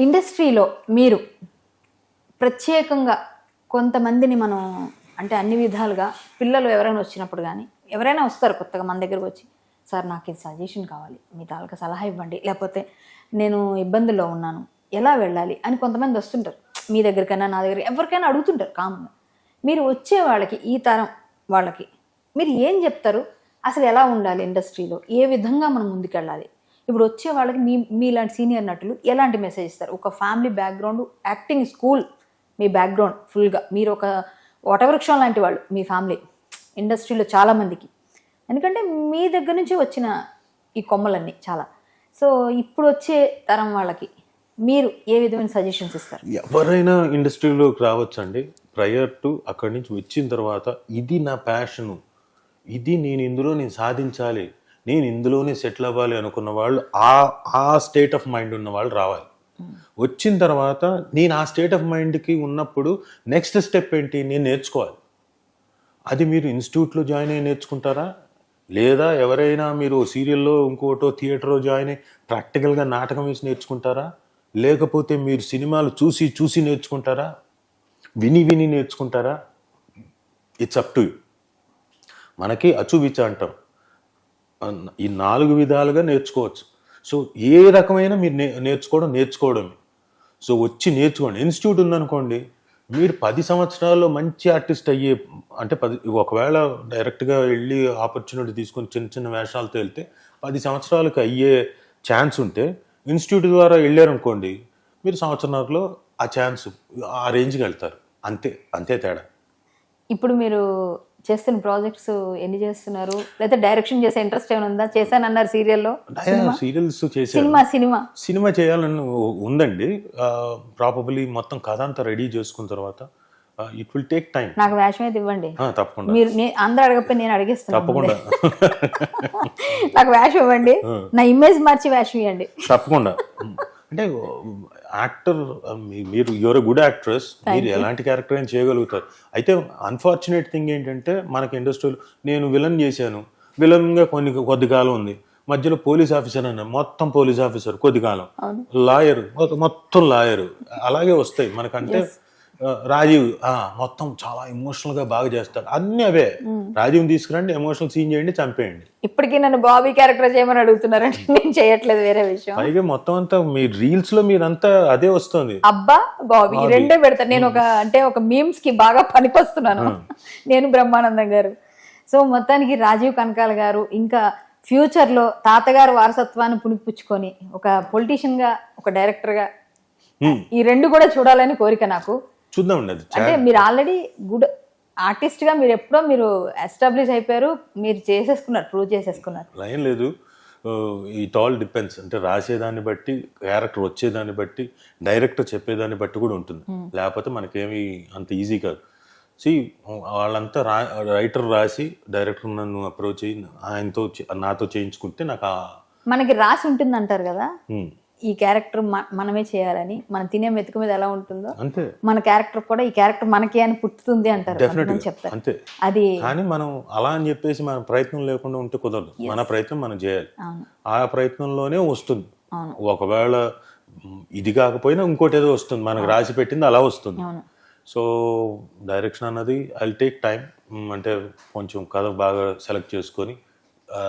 ఇండస్ట్రీలో మీరు ప్రత్యేకంగా కొంతమందిని మనం అంటే అన్ని విధాలుగా పిల్లలు ఎవరైనా వచ్చినప్పుడు కానీ ఎవరైనా వస్తారు కొత్తగా మన దగ్గరకు వచ్చి సార్ నాకు ఇది సజెషన్ కావాలి. మీ తాలూకా సలహా ఇవ్వండి. లేకపోతే నేను ఇబ్బందుల్లో ఉన్నాను. ఎలా వెళ్ళాలి? అని కొంతమంది వస్తుంటారు. మీ దగ్గరికైనా నా దగ్గర ఎవరికైనా అడుగుతుంటారు కామన్గా. మీరు వచ్చే వాళ్ళకి ఈ తరం వాళ్ళకి మీరు ఏం చెప్తారు? అసలు ఎలా ఉండాలి ఇండస్ట్రీలో? ఏ విధంగా మనం ముందుకెళ్ళాలి? ఇప్పుడు వచ్చే వాళ్ళకి మీ మీలాంటి సీనియర్ నటులు ఎలాంటి మెసేజ్ ఇస్తారు? ఒక ఫ్యామిలీ బ్యాక్గ్రౌండ్ యాక్టింగ్ స్కూల్ మీ బ్యాక్గ్రౌండ్ ఫుల్గా మీరు ఒక వటవృక్షం లాంటి వాళ్ళు మీ ఫ్యామిలీ ఇండస్ట్రీలో చాలామందికి ఎందుకంటే మీ దగ్గర నుంచి వచ్చిన ఈ కొమ్మలన్నీ చాలా. సో ఇప్పుడు వచ్చే తరం వాళ్ళకి మీరు ఏ విధమైన సజెషన్స్ ఇస్తారు? ఎవరైనా ఇండస్ట్రీలోకి రావచ్చండి. ప్రయర్ టు అక్కడి నుంచి వచ్చిన తర్వాత ఇది నా ప్యాషను ఇది నేను ఇందులో నేను సాధించాలి నేను ఇందులోనే సెటిల్ అవ్వాలి అనుకున్న వాళ్ళు ఆ ఆ స్టేట్ ఆఫ్ మైండ్ ఉన్న వాళ్ళు రావాలి. వచ్చిన తర్వాత నేను ఆ స్టేట్ ఆఫ్ మైండ్కి ఉన్నప్పుడు నెక్స్ట్ స్టెప్ ఏంటి? నేను నేర్చుకోవాలి. అది మీరు ఇన్స్టిట్యూట్లో జాయిన్ అయ్యి నేర్చుకుంటారా? లేదా ఎవరైనా మీరు సీరియల్లో ఇంకోటో థియేటర్లో జాయిన్ అయ్యి ప్రాక్టికల్గా నాటకం వేసి నేర్చుకుంటారా? లేకపోతే మీరు సినిమాలు చూసి చూసి నేర్చుకుంటారా? విని విని నేర్చుకుంటారా? ఇట్స్ అప్ టు యూ మనకి అచువిచ అంటాం. ఈ నాలుగు విధాలుగా నేర్చుకోవచ్చు. సో ఏ రకమైన మీరు నే నేర్చుకోవడం నేర్చుకోవడమే. సో వచ్చి నేర్చుకోండి. ఇన్స్టిట్యూట్ ఉందనుకోండి మీరు పది సంవత్సరాల్లో మంచి ఆర్టిస్ట్ అయ్యే అంటే పది ఒకవేళ డైరెక్ట్గా వెళ్ళి ఆపర్చునిటీ తీసుకొని చిన్న చిన్న వేషాలతో వెళ్తే పది సంవత్సరాలకు అయ్యే ఛాన్స్ ఉంటే ఇన్స్టిట్యూట్ ద్వారా వెళ్ళారనుకోండి మీరు సంవత్సరంలో ఆ ఛాన్స్ ఆ రేంజ్కి వెళ్తారు. అంతే అంతే తేడా. ఇప్పుడు మీరు చేస్తున్న ప్రాజెక్ట్స్ ఎన్ని చేస్తున్నారు? లేదా డైరెక్షన్ చేసే ఇంట్రెస్ట్ ఏమైనా ఉందా? చేశానన్నారు సీరియల్లో సీరియల్స్ సినిమా? Cinema cinema. చేయాలని ఉందండి. ప్రాబబులీ మొత్తం కథ అంతా రెడీ చేసుకున్న తర్వాత ఇట్ విల్ టేక్ టైం నాకు వేషం అయితే ఇవ్వండి. తప్పకుండా. మీరు అందరూ అడగకపోయి నేను అడిగేస్తాను. తప్పకుండా. నాకు వేషం ఇవ్వండి. నా ఇమేజ్ మార్చి వేషం ఇవ్వండి తప్పకుండా. అంటే యాక్టర్ మీరు యువర్ గుడ్ యాక్ట్రెస్ మీరు ఎలాంటి క్యారెక్టర్ అయినా చేయగలుగుతారు. అయితే అన్ఫార్చునేట్ థింగ్ ఏంటంటే మనకి ఇండస్ట్రీలో నేను విలన్ చేశాను. విలన్గా కొన్ని కొద్ది కాలం ఉంది. మధ్యలో పోలీస్ ఆఫీసర్ అన్న మొత్తం పోలీస్ ఆఫీసర్ కొద్ది కాలం. లాయర్ మొత్తం లాయర్ అలాగే వస్తాయి. మనకంటే రాజీవ్ మొత్తం చాలా ఎమోషనల్గా బాగా చేస్తాడు. అన్ని అవే. రాజీవ్ తీసుకురండి ఎమోషనల్ సీన్ చేయండి చంపేయండి. ఇప్పటికీ నన్ను బాబీ క్యారెక్టర్ చేయమని అడుగుతున్నారంటే నేను చేయట్లేదు వేరే విషయం. పైగా మొత్తం అంతా మీ రీల్స్లో మీరంతా అదే వస్తుంది. అబ్బా బాబీ రెండే పెడతాను నేను ఒక అంటే ఒక మీమ్స్కి బాగా పనికొస్తున్నాను. నేను బ్రహ్మానందం గారు. సో మొత్తానికి రాజీవ్ కనకాల గారు ఇంకా ఫ్యూచర్లో తాతగారు వారసత్వాన్ని పుణిపుచ్చుకొని ఒక పొలిటీషియన్గా ఒక డైరెక్టర్గా. ఈ రెండు కూడా చూడాలని కోరిక నాకు. అది అంటే మీరు ఆల్రెడీ గుడ్ ఆర్టిస్ట్గా మీరు ఎప్పుడో మీరు ఎస్టాబ్లిష్ అయిపోయారు మీరు చేసేసుకున్నారు ప్రూవ్ చేసేసుకున్నారు. లైన్ లేదు. ఇట్ ఆల్ డిపెండ్స్ అంటే రాసేదాన్ని బట్టి క్యారెక్టర్ వచ్చేదాన్ని బట్టి డైరెక్టర్ చెప్పేదాన్ని బట్టి కూడా ఉంటుంది. లేకపోతే మనకేమి అంత ఈజీ కాదు. సి వాళ్ళంతా రా రైటర్ రాసి డైరెక్టర్ నన్ను అప్రోచ్ అయ్యి ఆయనతో నాతో చేయించుకుంటే నాకు మనకి రాసి ఉంటుంది అంటారు కదా? Hmm. ఈ క్యారెక్టర్ మనమే చేయాలని మనం తినే మెతుకు మీద ఎలా ఉంటుందో అంతే. మన క్యారెక్టర్ కూడా ఈ క్యారెక్టర్ మనకే అని పుట్టుతుంది అంటారు. చెప్తారు. అంతే. అది కానీ మనం అలా అని చెప్పేసి మన ప్రయత్నం లేకుండా ఉంటే కుదరదు. మన ప్రయత్నం మనం చేయాలి. ఆ ప్రయత్నంలోనే వస్తుంది. ఒకవేళ ఇది కాకపోయినా ఇంకోటి ఏదో వస్తుంది. మనకు రాసి పెట్టింది అలా వస్తుంది. సో డైరెక్షన్ అన్నది ఐ టేక్ టైం అంటే కొంచెం కథ బాగా సెలెక్ట్ చేసుకొని ఆ,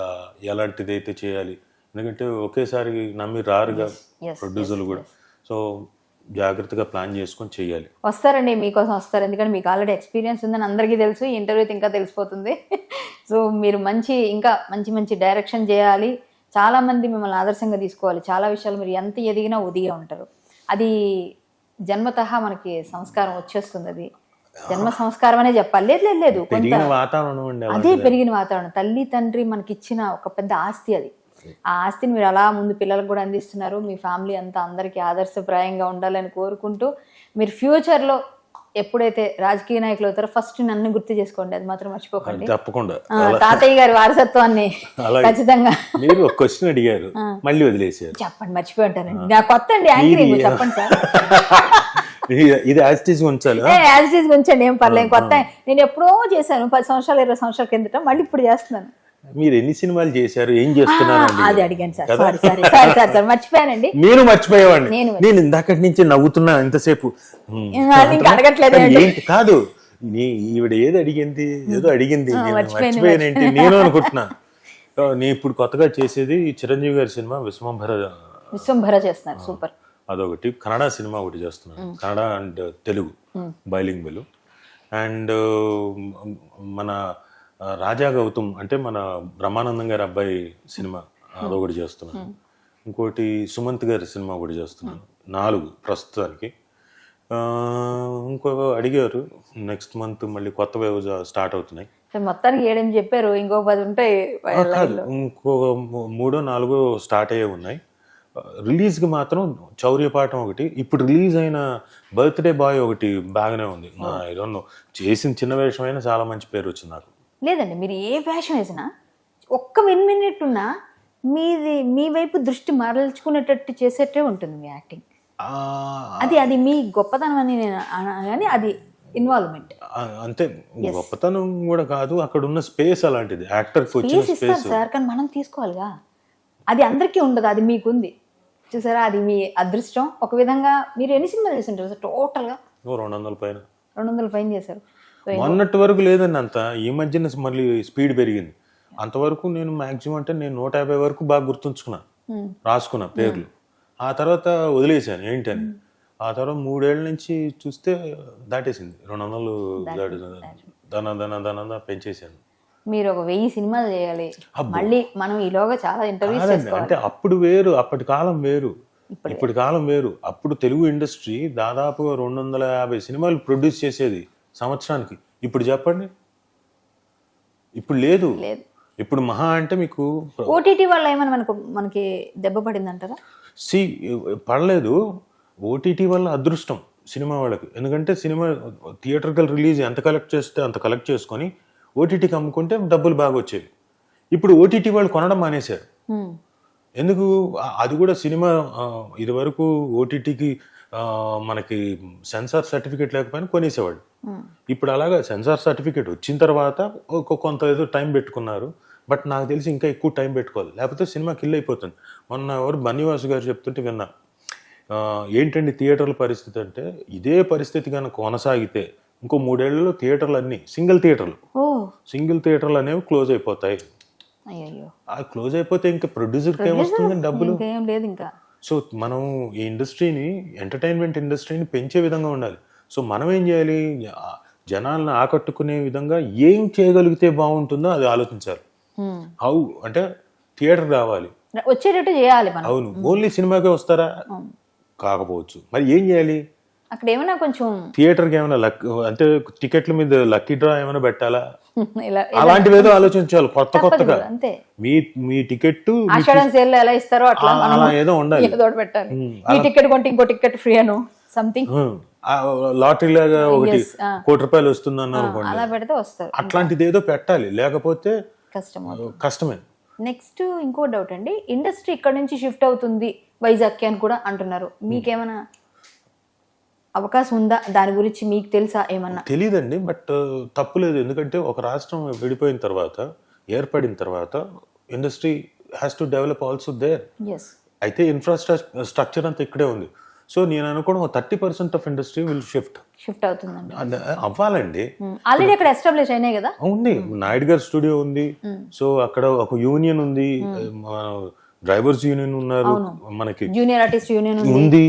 ఎలాంటిది అయితే చేయాలి ఎందుకంటే ఒకేసారి నమ్మి రారుగా ప్రొడ్యూసర్లు కూడా. సో జాగ్రత్తగా ప్లాన్ చేసుకొని చేయాలి. వస్తారండి మీకోసం వస్తారు. ఎందుకంటే మీకు ఆల్రెడీ ఎక్స్పీరియన్స్ ఉందని అందరికీ తెలుసు. ఈ ఇంటర్వ్యూ ఇంకా తెలిసిపోతుంది. సో మీరు మంచి ఇంకా మంచి మంచి డైరెక్షన్ చేయాలి. చాలా మంది మిమ్మల్ని ఆదర్శంగా తీసుకోవాలి. చాలా విషయాలు మీరు ఎంత ఎదిగినా ఒదిగే ఉంటారు. అది జన్మతహా మనకి సంస్కారం వచ్చేస్తుంది అది. జన్మ సంస్కారం అనే చెప్పాలి. లేదు లేదు లేదు. అదే పెరిగిన వాతావరణం. తల్లి తండ్రి మనకి ఇచ్చిన ఒక పెద్ద ఆస్తి అది. ఆ ఆస్తిని మీరు అలా ముందు పిల్లలకు కూడా అందిస్తున్నారు. మీ ఫ్యామిలీ అంతా అందరికీ ఆదర్శప్రాయంగా ఉండాలని కోరుకుంటూ మీరు ఫ్యూచర్లో ఎప్పుడైతే రాజకీయ నాయకులు అవుతారో ఫస్ట్ నన్ను గుర్తు చేసుకోండి. అది మాత్రం మర్చిపోకండి. తప్పకుండా. తాతయ్య గారి వారసత్వాన్ని. ఖచ్చితంగా మీరు ఒక క్వశ్చన్ అడిగారు. మళ్ళీ వదిలేసారు చెప్పండి మర్చిపోయి ఉంటానండి. నా కొత్త అండి యాంకరింగ్ ఇది- చెప్పండి సార్. ఇది- యాజిటీస్ ఉంచాలి ఏ యాజ్ ఇట్ ఈజ్ ఉంచండి ఏం పర్లేదు కొత్త నేను ఎప్పుడో చేశాను పది సంవత్సరాలు ఇరవై సంవత్సరాల కిందట మళ్ళీ ఇప్పుడు చేస్తున్నాను. మీరు ఎన్ని సినిమాలు చేశారు? ఏం చేస్తున్నారండి అది అడిగాను sir. Sorry sorry sorry sorry sir మర్చిపోయానండి. నేను మర్చిపోయేవాడిని. నేను ఇందాకటి నుంచి నవ్వుతున్నా ఇంతసేపు. అడగట్లేదు ఏంటి? కాదు. నీ ఈవిడ ఏది అడిగింది? ఏదో అడిగింది. నేను మర్చిపోయాను, మర్చిపోయానేంటి నేను అనుకుంటున్నా. నేను ఇప్పుడు కొత్తగా చేసేది చిరంజీవి గారి సినిమా విశ్వంభర విశ్వంభర చేస్తున్నారు. సూపర్. అదొకటి. కన్నడ సినిమా ఒకటి చేస్తున్నాను Kannada and Telugu bilingual and మన రాజా గౌతమ్ అంటే మన బ్రహ్మానందం గారి అబ్బాయి సినిమా అదొకటి చేస్తున్నాను. ఇంకోటి సుమంత్ గారి సినిమా ఒకటి చేస్తున్నాను. నాలుగు ప్రస్తుతానికి. ఇంకో అడిగారు నెక్స్ట్ మంత్ మళ్ళీ కొత్త వేవ్ స్టార్ట్ అవుతున్నాయి. మొత్తానికి ఏడేమి చెప్పారు ఇంకో పది ఉంటాయి కాదు ఇంకో మూడో నాలుగో స్టార్ట్ అయ్యే ఉన్నాయి. రిలీజ్కి మాత్రం చౌర్యపాఠం ఒకటి ఇప్పుడు రిలీజ్ అయిన బర్త్డే బాయ్ ఒకటి బాగానే ఉంది. ఐ డోంట్ నో చేసిన చిన్న వేషం అయినా చాలా మంచి పేరు వచ్చింది నాకు. లేదండి మీరు ఏ వేషం వేసినా ఒక్క విన్ మినిట్ ఉన్నా మీది మీ వైపు దృష్టి మరల్చుకునేటట్టు చేసేట్టే ఉంటుంది మీ యాక్టింగ్ అది అది మీ గొప్పతనం అని నేను అన- కానీ అది ఇన్వాల్వ్మెంట్ అంతే. గొప్పతనం కూడా కాదు అక్కడ ఉన్న స్పేస్ అలాంటిది వచ్చిన స్పేస్ ఇస్తారు సార్ కానీ మనం తీసుకోవాలిగా. అది అందరికీ ఉండదు అది మీకుంది. చూసారా అది మీ అదృష్టం. ఒక విధంగా మీరు ఎన్ని సినిమాలు చేసింటారు సార్? టోటల్గా రెండు వందల పైన. రెండు వందల పైన చేశారు. మొన్నటి వరకు లేదండి అంత. ఈ మధ్యన మళ్ళీ స్పీడ్ పెరిగింది. అంతవరకు నేను మాక్సిమం అంటే నేను నూట యాభై వరకు బాగా గుర్తుంచుకున్నా. Hmm. రాసుకున్నా పేర్లు. ఆ తర్వాత వదిలేశాను ఏంటని? ఆ తర్వాత మూడేళ్ళ నుంచి చూస్తే దాటేసింది. రెండు వందలు దాటి దన దన దన పెంచేశాను. మీరు ఒక వెయ్యి సినిమాలు చేయాలి. మళ్ళీ మనం ఈలోగా చాలా ఇంటర్వ్యూస్ అంటే అప్పుడు వేరు అప్పటి కాలం వేరు. ఇప్పటి కాలం వేరు. అప్పుడు తెలుగు ఇండస్ట్రీ దాదాపుగా రెండు వందల యాభై సినిమాలు ప్రొడ్యూస్ చేసేది. సంవత్సరానికి. ఇప్పుడు చెప్పండి. ఇప్పుడు లేదు. లేదు. ఇప్పుడు మహా అంటే మీకు ఓటీటీ వల్ల ఏమైనా మనకు మనకి దెబ్బ పడింది అంటారా సి పడలేదు. ఓటీటీ వల్ల అదృష్టం సినిమా వాళ్ళకి. ఎందుకంటే సినిమా థియేటర్కల్ రిలీజ్ ఎంత కలెక్ట్ చేస్తే అంత కలెక్ట్ చేసుకొని ఓటీటీకి అమ్ముకుంటే డబ్బులు బాగా వచ్చేవి. ఇప్పుడు ఓటీటీ వాళ్ళు కొనడం మానేశారు. ఎందుకు? అది కూడా సినిమా ఆ, ఇది వరకు ఓటీటీకి మనకి సెన్సార్ సర్టిఫికేట్ లేకపోయినా కొనేసేవాడు ఇప్పుడు అలాగా సెన్సార్ సర్టిఫికేట్ వచ్చిన తర్వాత కొంత ఏదో టైం పెట్టుకున్నారు. బట్ నాకు తెలిసి ఇంకా ఎక్కువ టైం పెట్టుకోవాలి. లేకపోతే సినిమా కిల్ అయిపోతుంది. మొన్న ఎవరు బన్నీవాసు గారు చెప్తుంటే విన్నా. ఏంటండి థియేటర్ల పరిస్థితి అంటే ఇదే పరిస్థితి కనుక కొనసాగితే ఇంకో మూడేళ్ళలో థియేటర్లు అన్నీ సింగిల్ థియేటర్లు. సింగిల్ థియేటర్లు అనేవి క్లోజ్ అయిపోతాయి. ఆ క్లోజ్ అయిపోతే ఇంకా ప్రొడ్యూసర్కి ఏమొస్తుంది డబ్బులు? లేదు ఇంకా. సో మనం ఈ ఇండస్ట్రీని ఎంటర్టైన్మెంట్ ఇండస్ట్రీని పెంచే విధంగా ఉండాలి. సో మనం ఏం చేయాలి? జనాలను ఆకట్టుకునే విధంగా ఏం చేయగలిగితే బాగుంటుందో అది ఆలోచించాలి. హౌ అంటే థియేటర్ రావాలి. వచ్చేటట్టు చేయాలి అవును. ఓన్లీ సినిమాకే వస్తారా? కాకపోవచ్చు. మరి ఏం చేయాలి? అక్కడ ఏమైనా కొంచెం థియేటర్కి ఏమైనా లక్ అంటే టికెట్ల మీద లక్కీ డ్రా ఏమైనా పెట్టాలా? ఇలా అలాంటివి ఏదో ఆలోచించాలి కొత్త కొత్తగా. అంతే. మీ మీ టికెట్ ఆషాఢం సేల్ ఎలా ఇస్తారో అట్లా మనం అలా ఏదో ఉండాలి. ఏదో పెట్టాలి. ఈ టికెట్ కొంటే ఇంకో టికెట్ ఫ్రీ అను సంథింగ్ లాటరీ లాగా ఒకటి. కోటి రూపాయలు వస్తుందన్న అనుకోండి. అలా పెడితే వస్తారు. అట్లాంటిది ఏదో పెట్టాలి లేకపోతే కష్టం కష్టమే. నెక్స్ట్ ఇంకో డౌట్ అండి. ఇండస్ట్రీ ఇక్కడ నుంచి షిఫ్ట్ అవుతుంది వైజాగ్కి అని కూడా అంటున్నారు. మీకేమైనా అవకాశం ఉందా? దాని గురించి మీకు తెలుసా ఏమన్నా? తెలియదండి బట్ తప్పులేదు ఎందుకంటే ఒక రాష్ట్రం విడిపోయిన తర్వాత ఏర్పడిన తర్వాత industry has to develop also there అయితే ఇన్ఫ్రాస్ట్రక్చర్ స్ట్రక్చర్ అంతా ఇక్కడే ఉంది. సో నేను అనుకోవడం thirty percent of industry will shift shift అవుతుందండి. అవ్వాలండి. ఆల్రెడీ అక్కడ ఎస్టాబ్లిష్ అయినాయి కదా? ఉంది. నాయుడు గారి స్టూడియో ఉంది. సో అక్కడ ఒక యూనియన్ ఉంది. డ్రైవర్స్ యూనియన్ ఉన్నారు. మనకి జూనియర్ ఆర్టిస్ట్ యూనియన్ ఉంది.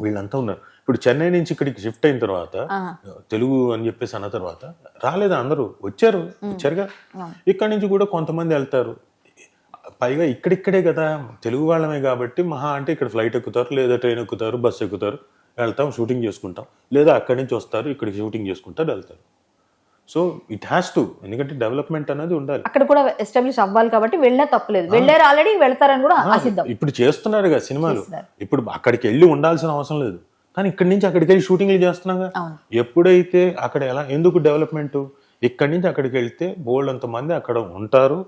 వీళ్ళంతా ఉన్నారు. ఇప్పుడు చెన్నై నుంచి ఇక్కడికి షిఫ్ట్ అయిన తర్వాత. తెలుగు అని చెప్పేసి అన్న తర్వాత రాలేదా అందరూ. వచ్చారు వచ్చారుగా. ఇక్కడి నుంచి కూడా కొంతమంది వెళ్తారు. పైగా ఇక్కడిక్కడే కదా తెలుగు వాళ్ళమే కాబట్టి మహా అంటే ఇక్కడ ఫ్లైట్ ఎక్కుతారు లేదా ట్రైన్ ఎక్కుతారు బస్సు ఎక్కుతారు వెళ్తాం షూటింగ్ చేసుకుంటాం. లేదా అక్కడి నుంచి వస్తారు ఇక్కడికి షూటింగ్ చేసుకుంటారు వెళ్తారు. సో ఇట్ హ్యాస్ టు ఎందుకంటే డెవలప్మెంట్ అనేది ఉండాలి. అక్కడ కూడా ఎస్టాబ్లిష్ అవ్వాలి కాబట్టి వెళ్ళినా తప్పలేదు. వెళ్ళారు ఆల్రెడీ వెళ్తారని కూడా ఆశిద్దాం. ఇప్పుడు చేస్తున్నారు కదా సినిమాలు. ఇప్పుడు అక్కడికి వెళ్ళి ఉండాల్సిన అవసరం లేదు. కానీ ఇక్కడి నుంచి అక్కడికి వెళ్ళి షూటింగ్లు చేస్తున్నాగా? అవును. ఎప్పుడైతే అక్కడ ఎలా ఎందుకు డెవలప్మెంట్? ఇక్కడి నుంచి అక్కడికి వెళ్తే బోల్డ్ అంత మంది అక్కడ ఉంటారు.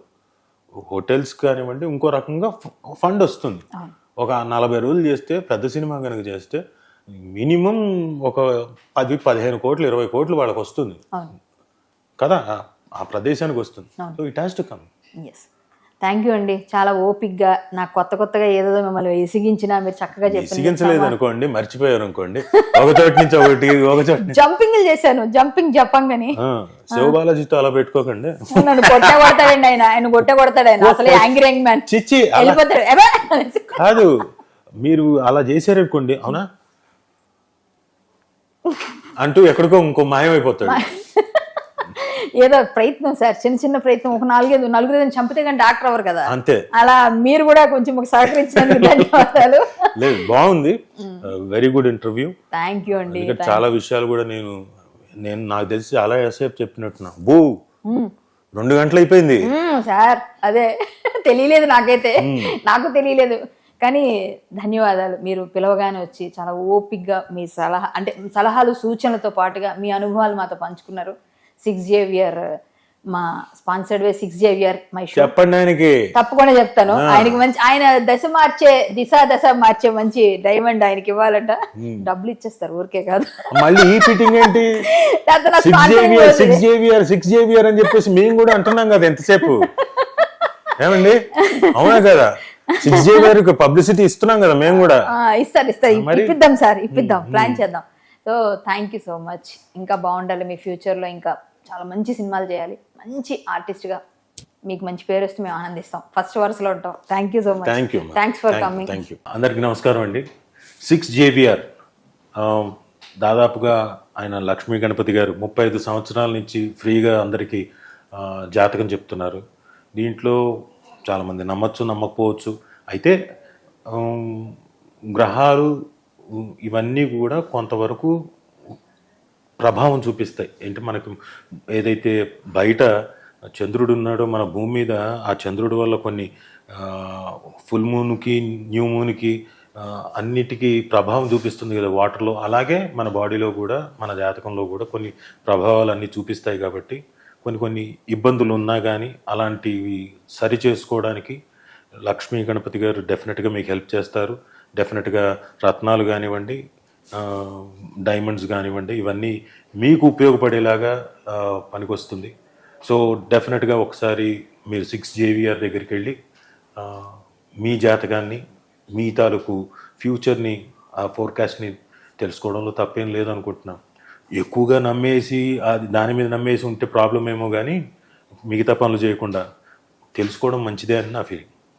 హోటల్స్ కానివ్వండి ఇంకో రకంగా ఫండ్ వస్తుంది. ఒక నలభై రోజులు చేస్తే పెద్ద సినిమా కనుక చేస్తే మినిమం ఒక పది పదిహేను కోట్లు ఇరవై కోట్లు వాళ్ళకి వస్తుంది. కదా? ఆ- ప్రదేశానికి వస్తుంది. So it has to come thank you అండి. చాలా ఓపిక్గా నాకు కొత్త కొత్తగా ఏదో మిమ్మల్ని విసిగించినా మీరు చక్కగా చెప్పింది సిగించలేదు అనుకోండి మర్చిపోయారు అనుకోండి. ఒక చోటు నుంచి ఒకటి ఒక చోటు నుంచి. జంపింగ్లు చేశాను. జంపింగ్ చెప్పంగాని ఆ, శివబాలాజీతో అలా పెట్టుకోకండి. నన్ను కొట్టే కొడతాడండి ఆయన. ఆయన కొట్టే కొడతాడు ఆయన. అసలు యాంగ్రీ యాంగ్ మ్యాన్ చిచ్చి అలా వెళ్ళిపోతాడు. కాదు మీరు అలా చేశారనుకోండి అవునా? అంటూ ఎక్కడికో ఇంకో మాయమైపోతాడు. ఏదో ప్రయత్నం సార్ చిన్న చిన్న ప్రయత్నం. ఒక నాలుగైదు నలుగురు చంపితే కానీ డాక్టర్ అవ్వరు కదా. అంతే. అలా మీరు కూడా కొంచెం సహకరించినందుకు ధన్యవాదాలు. లేదు బాగుంది. Very good interview thank you అండి చాలా విషయాలు కూడా నేను నేను నాకు తెలిసి చాలా ఎసేపు చెప్పినట్టున్నా బూ రెండు గంటలు అయిపోయింది. సార్ అదే. తెలియలేదు నాకైతే. నాకు తెలియలేదు. కానీ ధన్యవాదాలు. మీరు పిలవగానే వచ్చి చాలా ఓపిక్గా మీ సలహా అంటే సలహాలు సూచనలతో పాటుగా మీ అనుభవాలు మాతో పంచుకున్నారు. సిక్స్ జేవియర్ మా స్పాన్సర్డ్ వే సిక్స్ జేవియర్ మై షో చెప్పండి ఆయనకి. తప్పకుండా చెప్తాను. ఆయనకి మంచి ఆయన దశ మార్చే దిశ దశ మార్చే మంచి డైమండ్ ఆయనకి ఇవ్వాలంట. డబ్బులు ఇచ్చేస్తారు ఊరికే కాదు. మళ్ళీ ఈ ఫిట్టింగ్ ఏంటి? Six Xavier. Six Xavier six Xavier అని చెప్పేసి మేము కూడా అంటున్నాం కదా ఎంతసేపు. ఏమండి? అవునా కదా? సిక్స్ జేవియర్ పబ్లిసిటీ ఇస్తున్నాం కదా మేము కూడా. ఇస్తారు ఇస్తారు. ఇప్- ఇప్పిద్దాం సార్ ఇప్పిద్దాం ప్లాన్ చేద్దాం. So thank you so much ఇంకా బాగుండాలి మీ ఫ్యూచర్లో ఇంకా. చాలా మంచి సినిమాలు చేయాలి. మంచి ఆర్టిస్ట్గా మీకు మంచి పేరు వస్తే మేము ఆనందిస్తాం. ఫస్ట్ వరుసలో ఉంటాం. Thank you so much thank you thanks for coming thank you అందరికి నమస్కారం అండి. సిక్స్ జేవిఆర్ దాదాపుగా ఆయన లక్ష్మీ గణపతి గారు ముప్పై ఐదు సంవత్సరాల నుంచి ఫ్రీగా అందరికీ జాతకం చెప్తున్నారు. దీంట్లో చాలామంది నమ్మచ్చు నమ్మకపోవచ్చు. అయితే గ్రహాలు ఇవన్నీ కూడా కొంతవరకు ప్రభావం చూపిస్తాయి. ఏంటి మనకు ఏదైతే బయట చంద్రుడు ఉన్నాడో మన భూమి మీద ఆ చంద్రుడి వల్ల కొన్ని ఫుల్ మూన్కి న్యూ మూన్కి అన్నిటికీ ప్రభావం చూపిస్తుంది కదా వాటర్లో. అలాగే మన బాడీలో కూడా మన జాతకంలో కూడా కొన్ని ప్రభావాలు అన్నీ చూపిస్తాయి కాబట్టి కొన్ని కొన్ని ఇబ్బందులు ఉన్నా కానీ అలాంటివి సరి చేసుకోవడానికి లక్ష్మీ గణపతి గారు డెఫినెట్గా మీకు హెల్ప్ చేస్తారు. డెఫినెట్గా రత్నాలు కానివ్వండి డైమండ్స్ కానివ్వండి ఇవన్నీ మీకు ఉపయోగపడేలాగా పనికొస్తుంది. సో డెఫినెట్గా ఒకసారి మీరు సిక్స్ జేవిఆర్ దగ్గరికి వెళ్ళి మీ జాతకాన్ని మీ తాలూకు ఫ్యూచర్ని ఆ ఫోర్కాస్ట్ని తెలుసుకోవడంలో తప్పేం లేదనుకుంటున్నాం. ఎక్కువగా నమ్మేసి అది దాని మీద నమ్మేసి ఉంటే ప్రాబ్లం ఏమో కానీ మిగతా పనులు చేయకుండా తెలుసుకోవడం మంచిదే అని నా ఫీలింగ్